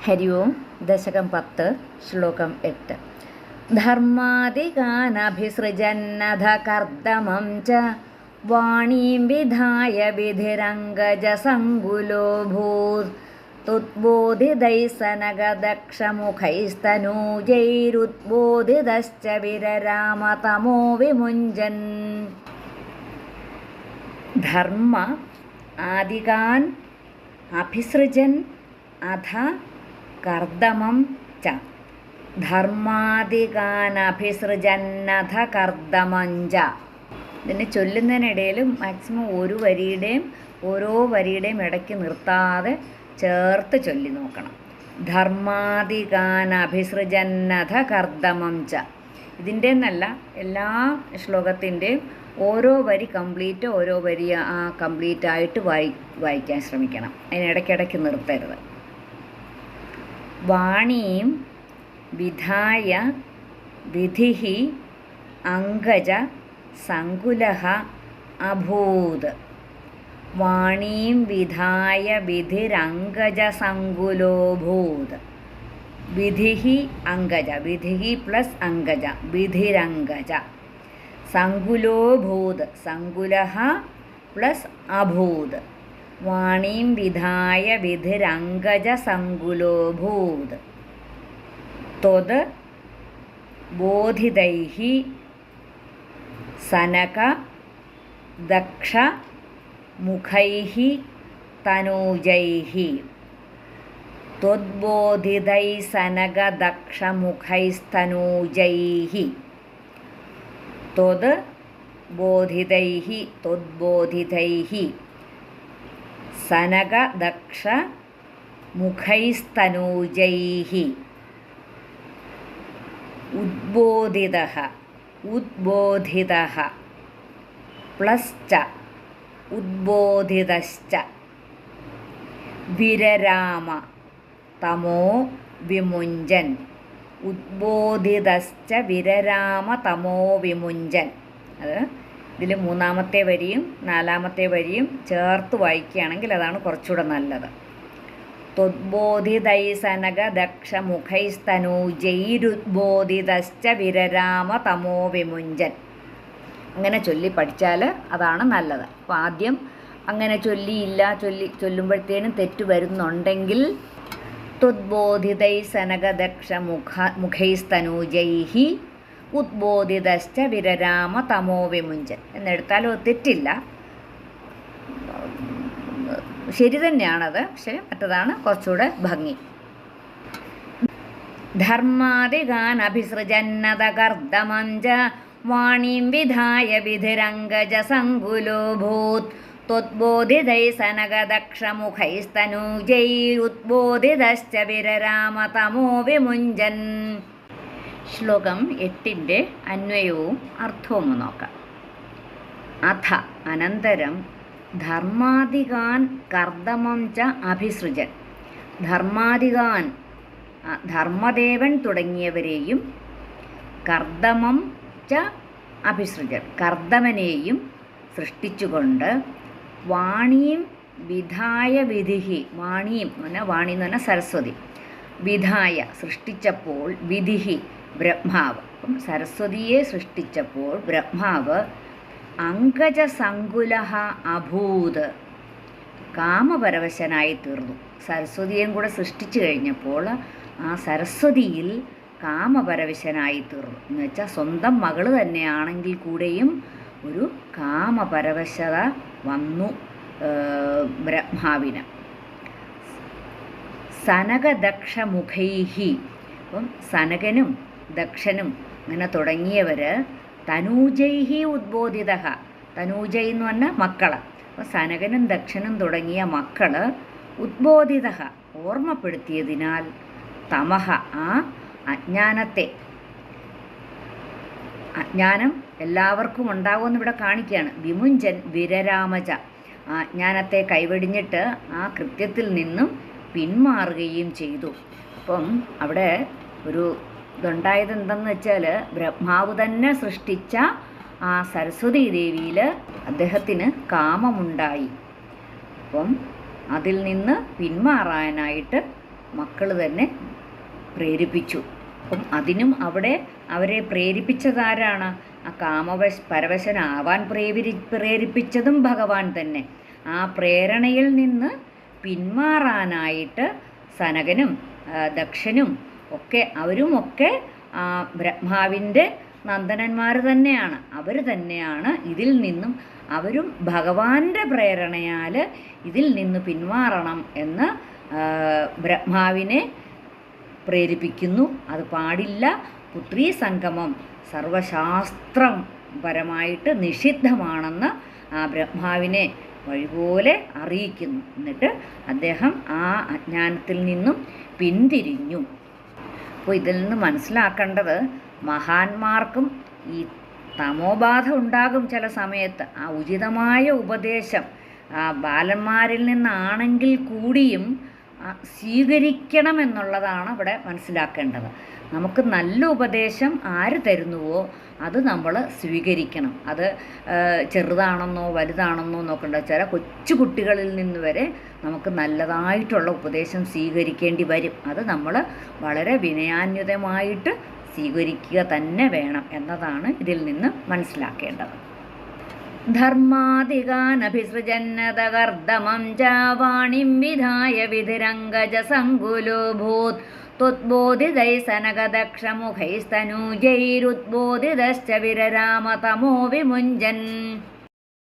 ഹരി ഓം ദശകം പത്ത് ശ്ലോകം എട്ട് ധർമാദികാനഭിസൃജന്നധ കർദമം ച വാണീം വിധായ വിധിരംഗജസങ്കുലോ ഭൂത് തുദ്ബോധിതൈസനഗദക്ഷമുഖൈസ്തനൂജൈരുദ്ബോധിതശ്ച വിരരാമ തമോ വിമുഞ്ചൻ കർദമം ച. ധർമാധികാനഭിസൃജന്നഥ കർദമം ച. ഇതിനെ ചൊല്ലുന്നതിനിടയിൽ മാക്സിമം ഒരു വരിയുടെയും ഓരോ വരിയുടെയും ഇടയ്ക്ക് നിർത്താതെ ചേർത്ത് ചൊല്ലി നോക്കണം. ധർമാധികാനഭിസൃജന്നഥ കർദമം ച. ഇതിന്റെ എന്നല്ല എല്ലാ ശ്ലോകത്തിന്റെയും ഓരോ വരി കംപ്ലീറ്റ് ഓരോ വരി കംപ്ലീറ്റ് ആയിട്ട് വായി വായിക്കാൻ ശ്രമിക്കണം. അതിനിടയ്ക്കിടയ്ക്ക് നിർത്തരുത്. വാണീം വിധായ വിധി അങ്കജ സങ്കുലഃ അഭൂത്. വാണീം വിധായ വിധിരങ്കജ സങ്കുലോഭൂത്. വിധി അങ്കജ വിധി പ്ലസ് അങ്കജ വിധിരങ്കജ സങ്കുലോഭൂത് സങ്കുലഃ പ്ലസ് അഭൂത്. വാണീം വിധായ വിധിരങ്കജ സങ്കുലോഭൂത് ത്വത് ബോധിതൈः സനക ദക്ഷ മുഖൈः തനൂജൈः ത്വദ്ബോധിതൈ സനക ദക്ഷമുഖൈസ്തനൂജൈः ത്വത് ബോധിതൈः ത്വദ്ബോധിതൈः സനക ദക്ഷ മുഖൈസ്തനൂജൈः ഉദ്ബോധിതഃ ഉദ്ബോധിതഃ. പ്ലസ് ച ഉദ്ബോധിതശ്ച. വിരരാമ തമോ വിമുഞ്ചൻ. ഉദ്ബോധിതശ്ച വിരരാമ തമോ വിമുഞ്ചൻ. അത് ഇതിൽ മൂന്നാമത്തെ വരിയും നാലാമത്തെ വരിയും ചേർത്ത് വായിക്കുകയാണെങ്കിൽ അതാണ് കുറച്ചുകൂടെ നല്ലത്. ത്വദ്ബോധിതൈസനക ദക്ഷമുഖൈസ്തനൂജൈരുദ്ബോധിതശ്ച വിരരാമ തമോ വിമുഞ്ചൻ. അങ്ങനെ ചൊല്ലി പഠിച്ചാൽ അതാണ് നല്ലത്. അപ്പോൾ ആദ്യം അങ്ങനെ ചൊല്ലിയില്ല ചൊല്ലി ചൊല്ലുമ്പോഴത്തേനും തെറ്റ് വരുന്നുണ്ടെങ്കിൽ ത്വദ്ബോധിതൈ ദക്ഷ മുഖ മുഖൈസ്തനൂജൈः ഉദ്ബോധിതശ്ച വിരരാമ തമോ വിമുഞ്ചൻ. എന്നെടുത്താൽ തെറ്റില്ല. ശരി തന്നെയാണത് പക്ഷെ മറ്റതാണ് കുറച്ചുകൂടെ ഭംഗി. ധർമാദിഗാനഭിസൃജന്നത വാണിം വിധായ വിധിരംഗജ സങ്കുലോ ഭൂത് ത്വദ്ബോധിതൈ സനകദക്ഷമുഖൈസ്തനൂജൈരുദ്ബോധിതശ്ച വിരരാമ തമോ വിമുഞ്ചൻ. ശ്ലോകം എട്ടിന്റെ അന്വയവും അർത്ഥവും നോക്കാം. അഥ അനന്തരം ധർമാധികാൻ കർദമം ച അഭിസൃജൻ. ധർമാധികാൻ ധർമ്മദേവൻ തുടങ്ങിയവരെയും കർദമം ച അഭിസൃജൻ. കർദമനെയും സൃഷ്ടിച്ചുകൊണ്ട് വാണിയും വിധായ വിധിഹി വാണിയും എന്ന് പറഞ്ഞാൽ വാണി എന്ന് പറഞ്ഞാൽ സരസ്വതി. വിധായ സൃഷ്ടിച്ചപ്പോൾ വിധിഹി ബ്രഹ്മാവ്. അപ്പം സരസ്വതിയെ സൃഷ്ടിച്ചപ്പോൾ ബ്രഹ്മാവ് അങ്കജസങ്കുല അഭൂത് കാമപരവശനായി തീർന്നു. സരസ്വതിയെയും കൂടെ സൃഷ്ടിച്ചു കഴിഞ്ഞപ്പോൾ ആ സരസ്വതിയിൽ കാമപരവശനായി തീർന്നു. എന്ന് വെച്ചാൽ സ്വന്തം മകൾ തന്നെയാണെങ്കിൽ കൂടെയും ഒരു കാമപരവശത വന്നു ബ്രഹ്മാവിന്. സനകദക്ഷമുഖൈഹി. അപ്പം സനകനും ദക്ഷനും അങ്ങനെ തുടങ്ങിയവർ തനൂജൈഹി ഉദ്ബോധിത തനൂജൈ എന്ന് പറഞ്ഞാൽ മക്കൾ അപ്പോൾ സനകനും ദക്ഷനും തുടങ്ങിയ മക്കൾ ഉദ്ബോധിത ഓർമ്മപ്പെടുത്തിയതിനാൽ തമഹ ആ അജ്ഞാനത്തെ. അജ്ഞാനം എല്ലാവർക്കും ഉണ്ടാകുമെന്ന് ഇവിടെ കാണിക്കുകയാണ്. വിമുഞ്ചൻ വിരരാമജ. ആ അജ്ഞാനത്തെ കൈവെടിഞ്ഞിട്ട് ആ കൃത്യത്തിൽ നിന്നും പിന്മാറുകയും ചെയ്തു. അപ്പം അവിടെ ഒരു ഇതുണ്ടായത് എന്തെന്ന് വെച്ചാൽ ബ്രഹ്മാവ് തന്നെ സൃഷ്ടിച്ച ആ സരസ്വതി ദേവിയിൽ അദ്ദേഹത്തിന് കാമമുണ്ടായി. അപ്പം അതിൽ നിന്ന് പിന്മാറാനായിട്ട് മക്കൾ തന്നെ പ്രേരിപ്പിച്ചു. അപ്പം അതിനും അവിടെ അവരെ പ്രേരിപ്പിച്ചതാരാണ്? ആ കാമവശ പരവശനാവാൻ പ്രേരി പ്രേരിപ്പിച്ചതും ഭഗവാൻ തന്നെ. ആ പ്രേരണയിൽ നിന്ന് പിന്മാറാനായിട്ട് സനകനും ദക്ഷനും ഒക്കെ അവരുമൊക്കെ ബ്രഹ്മാവിന്റെ നന്ദനന്മാർ തന്നെയാണ്. അവർ തന്നെയാണ് ഇതിൽ നിന്നും അവരും ഭഗവാന്റെ പ്രേരണയാൽ ഇതിൽ നിന്ന് പിന്മാറണം എന്ന് ബ്രഹ്മാവിനെ പ്രേരിപ്പിക്കുന്നു. അത് പാടില്ല. പുത്രീ സംഗമം സർവശാസ്ത്രം പരമായിട്ട് നിഷിദ്ധമാണെന്ന് ആ ബ്രഹ്മാവിനെ വഴിപോലെ അറിയിക്കുന്നു. എന്നിട്ട് അദ്ദേഹം ആ അജ്ഞാനത്തിൽ നിന്നും പിന്തിരിഞ്ഞു. അപ്പോൾ ഇതിൽ നിന്ന് മനസ്സിലാക്കേണ്ടത് മഹാന്മാർക്കും ഈ തമോബാധ ഉണ്ടാകും ചില സമയത്ത്. ആ ഉചിതമായ ഉപദേശം ബാലന്മാരിൽ നിന്നാണെങ്കിൽ കൂടിയും ആ, സ്വീകരിക്കണമെന്നുള്ളതാണ് ഇവിടെ മനസ്സിലാക്കേണ്ടത്. നമുക്ക് നല്ല ഉപദേശം ആര് തരുന്നുവോ അത് നമ്മൾ സ്വീകരിക്കണം. അത് ചെറുതാണെന്നോ വലുതാണെന്നോ നോക്കേണ്ട. ചില കൊച്ചു കുട്ടികളിൽ നിന്ന് വരെ നമുക്ക് നല്ലതായിട്ടുള്ള ഉപദേശം സ്വീകരിക്കേണ്ടി വരും. അത് നമ്മൾ വളരെ വിനയാന്വിതമായിട്ട് സ്വീകരിക്കുക തന്നെ വേണം എന്നതാണ് ഇതിൽ നിന്ന് മനസ്സിലാക്കേണ്ടത്. धर्मादिगानभिसृजन्नदगर्दमं च वाणिं विधाय विधिरङ्गजसङ्गुलोऽभूत्। तुद्बोधितैस्तनकदक्षमुखैस्तनूजैरुद्बोधितश्च विररामतमो विमुञ्जन्।